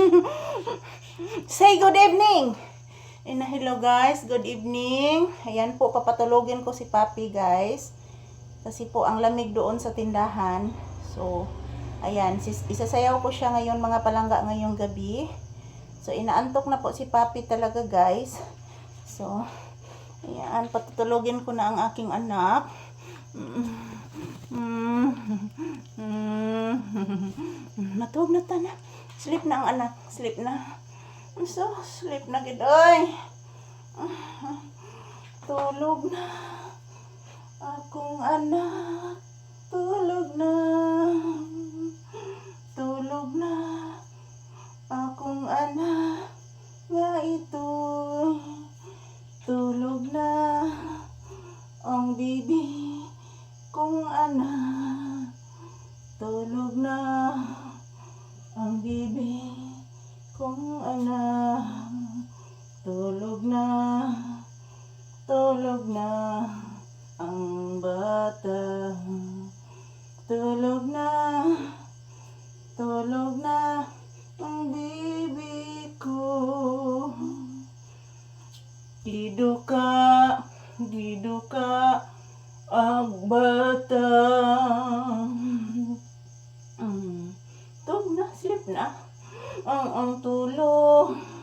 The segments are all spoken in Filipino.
Say good evening! And hello guys, good evening. Ayan po, papatulogin ko si Papi guys. Kasi po, ang lamig doon sa tindahan. So, ayan, isasayaw ko siya ngayon mga palangga ngayong gabi. So, inaantok na po si Papi talaga guys. So, ayan, patutulogin ko na ang aking anak. Mm. Mm. Matulog na ta na. Sleep na ang anak. Sleep na. So, sleep na gid. Tulog na. Akong anak. Tulog na. Tulog na. Akong anak. Nga ito'y tulog na. Ang bibi kong anak. Tulog na. Tulog na. Ang bata. Tulog na. Tulog na. Ang bibi ko. Dido ka. Dido ka. Ang bata. Mm. Tulog na. Sleep na. Ang ang tulog.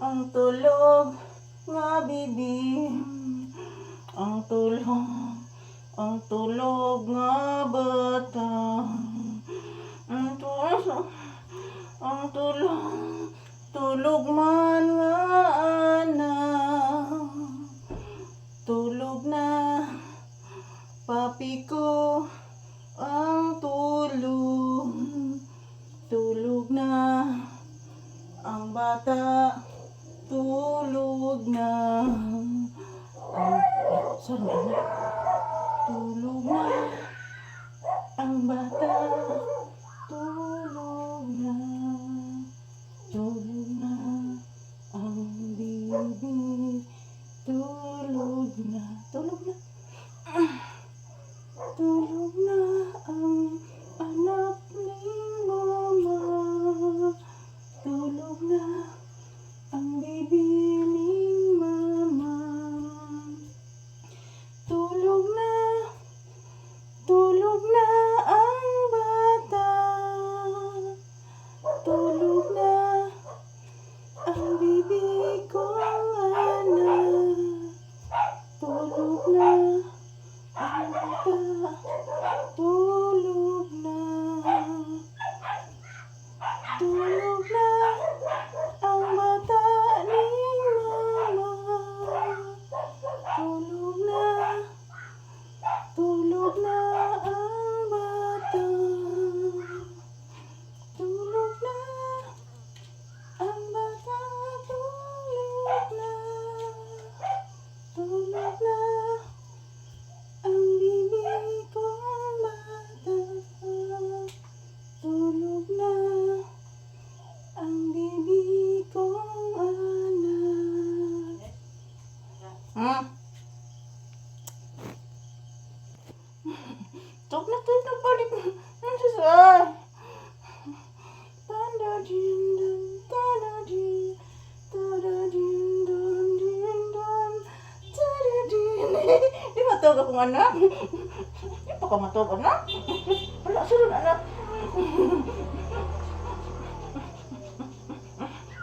Ang tulog. Nga bibi. Ang tulog. Ang tulog nga bata. Ang tulog. Ang tulog. Tulog man nga anak. Tulog na. Papi ko. Ang tulog. Tulog na. Ang bata. Tulog na. Ang, sorry, anak. Tulog na. Ang bata. 嗯 Tulog na, na, balik. Ano sa Tanda din tada din, tada din dun, din dun, tada din. Di matog akong anak. Di pa ka matog anak. Wala, sunod anak.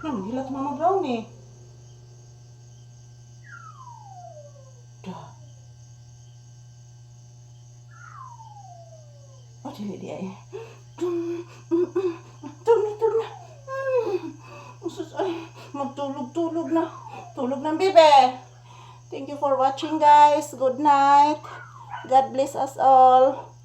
Nang gilat mama brownie. Dili dia eh. Tulog tulog na. Usus, ay, magtulog-tulog na. Tulog ng bebe. Thank you for watching guys. Good night. God bless us all.